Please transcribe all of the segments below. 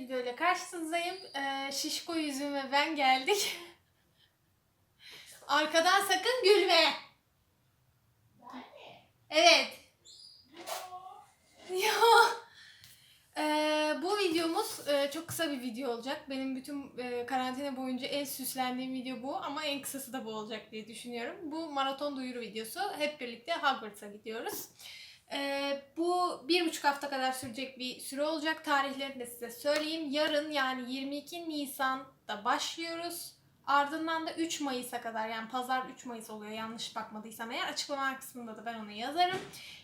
videoyla karşınızdayım. Ee, şişko yüzüm ve ben geldik. Arkadan sakın gülme. Evet. Ya. Ee, bu videomuz e, çok kısa bir video olacak. Benim bütün e, karantina boyunca en süslendiğim video bu ama en kısası da bu olacak diye düşünüyorum. Bu maraton duyuru videosu. Hep birlikte Hogwarts'a gidiyoruz. Bir buçuk hafta kadar sürecek bir süre olacak. Tarihlerini de size söyleyeyim. Yarın yani 22 Nisan'da başlıyoruz. Ardından da 3 Mayıs'a kadar yani pazar 3 Mayıs oluyor yanlış bakmadıysam eğer açıklama kısmında da ben onu yazarım.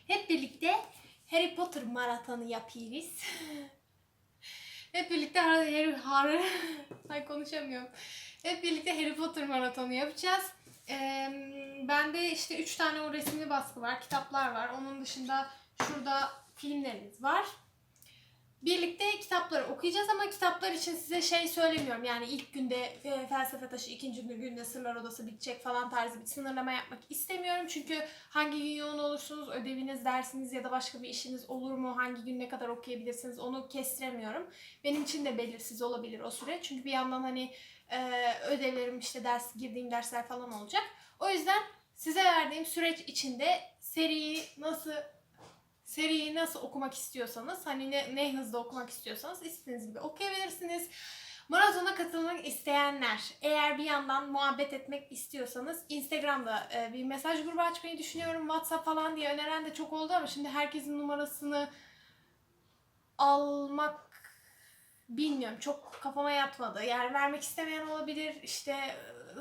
Hep birlikte Harry Potter maratonu yapıyoruz. Hep birlikte Harry, Harry, Ay konuşamıyorum. Hep birlikte Harry Potter maratonu yapacağız. Ee, bende işte 3 tane o resimli baskı var, kitaplar var. Onun dışında şurada filmlerimiz var. Birlikte kitapları okuyacağız ama kitaplar için size şey söylemiyorum. Yani ilk günde e, felsefe taşı, ikinci günde sırlar odası bitecek falan tarzı bir sınırlama yapmak istemiyorum. Çünkü hangi gün yoğun olursunuz, ödeviniz, dersiniz ya da başka bir işiniz olur mu, hangi gün ne kadar okuyabilirsiniz onu kestiremiyorum. Benim için de belirsiz olabilir o süre. Çünkü bir yandan hani e, ödevlerim işte ders girdiğim dersler falan olacak. O yüzden size verdiğim süreç içinde seriyi nasıl seriyi nasıl okumak istiyorsanız hani ne, ne hızda okumak istiyorsanız istediğiniz gibi okuyabilirsiniz. Maratona katılmak isteyenler eğer bir yandan muhabbet etmek istiyorsanız Instagram'da e, bir mesaj grubu açmayı düşünüyorum. WhatsApp falan diye öneren de çok oldu ama şimdi herkesin numarasını almak bilmiyorum çok kafama yatmadı. Yani vermek istemeyen olabilir işte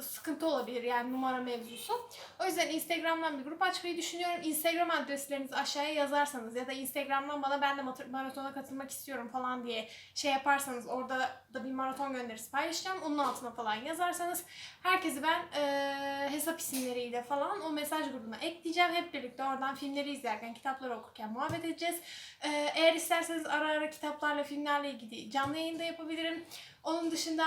sıkıntı olabilir yani numara mevzusu. O yüzden Instagram'dan bir grup açmayı düşünüyorum. Instagram adreslerinizi aşağıya yazarsanız ya da Instagram'dan bana ben de maratona katılmak istiyorum falan diye şey yaparsanız orada da bir maraton gönderisi paylaşacağım. Onun altına falan yazarsanız herkesi ben e, hesap isimleriyle falan o mesaj grubuna ekleyeceğim. Hep birlikte oradan filmleri izlerken, kitapları okurken muhabbet edeceğiz. E, eğer isterseniz ara ara kitaplarla, filmlerle ilgili canlı yayın da yapabilirim. Onun dışında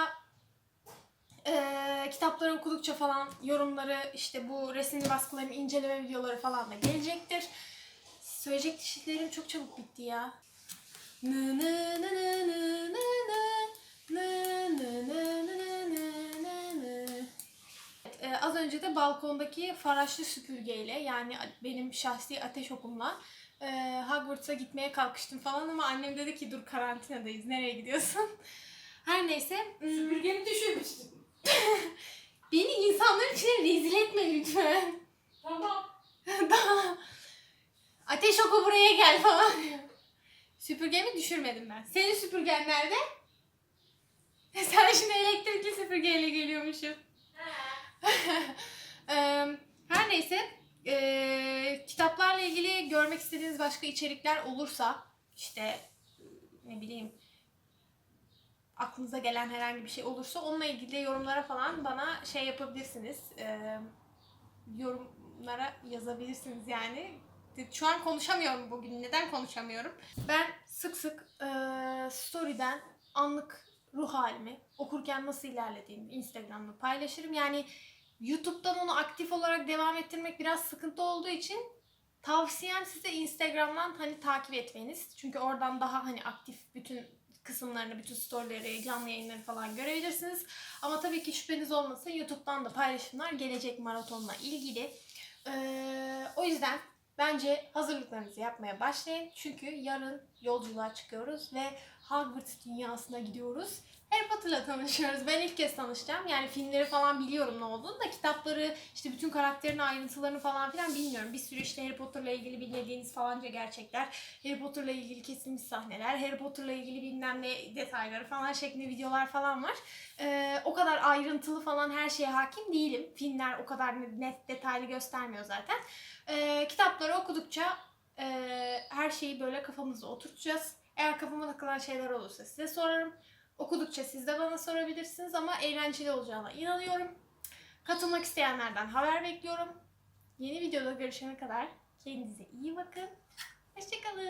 e, kitapları okudukça falan yorumları, işte bu resimli baskıların inceleme videoları falan da gelecektir. Söyleyecek şeylerim çok çabuk bitti ya. Nı nı e, az önce de balkondaki faraşlı süpürgeyle yani benim şahsi ateş okumla e, Hogwarts'a gitmeye kalkıştım falan ama annem dedi ki dur karantinadayız nereye gidiyorsun? Her neyse. hmm, Süpürgeni düşürmüştüm. Beni insanların içine rezil etme lütfen. Tamam. Daha ateş oku buraya gel falan. Süpürgemi düşürmedim ben. Senin süpürgen nerede? Sen şimdi elektrikli süpürgeyle geliyormuşsun. Her neyse eee, kitaplarla ilgili görmek istediğiniz başka içerikler olursa işte aklınıza gelen herhangi bir şey olursa onunla ilgili yorumlara falan bana şey yapabilirsiniz. Eee, yorumlara yazabilirsiniz yani. Şu an konuşamıyorum bugün. Neden konuşamıyorum? Ben sık sık eee story'den anlık ruh halimi okurken nasıl ilerlediğimi Instagram'da paylaşırım. Yani YouTube'dan onu aktif olarak devam ettirmek biraz sıkıntı olduğu için tavsiyem size Instagram'dan hani takip etmeniz. Çünkü oradan daha hani aktif bütün kısımlarını, bütün storyleri, canlı yayınları falan görebilirsiniz. Ama tabii ki şüpheniz olmasın YouTube'dan da paylaşımlar gelecek maratonla ilgili. Ee, o yüzden bence hazırlıklarınızı yapmaya başlayın. Çünkü yarın yolculuğa çıkıyoruz ve Hogwarts dünyasına gidiyoruz. Harry Potter'la tanışıyoruz. Ben ilk kez tanışacağım. Yani filmleri falan biliyorum ne olduğunu da kitapları, işte bütün karakterin ayrıntılarını falan filan bilmiyorum. Bir sürü işte Harry Potter'la ilgili bilmediğiniz falanca gerçekler, Harry Potter'la ilgili kesilmiş sahneler, Harry Potter'la ilgili bilmem ne detayları falan şeklinde videolar falan var. Ee, o kadar ayrıntılı falan her şeye hakim değilim. Filmler o kadar net detaylı göstermiyor zaten. Ee, kitapları okudukça e, her şeyi böyle kafamızda oturtacağız. Eğer kafama takılan şeyler olursa size sorarım. Okudukça siz de bana sorabilirsiniz ama eğlenceli olacağına inanıyorum. Katılmak isteyenlerden haber bekliyorum. Yeni videoda görüşene kadar kendinize iyi bakın. Hoşçakalın.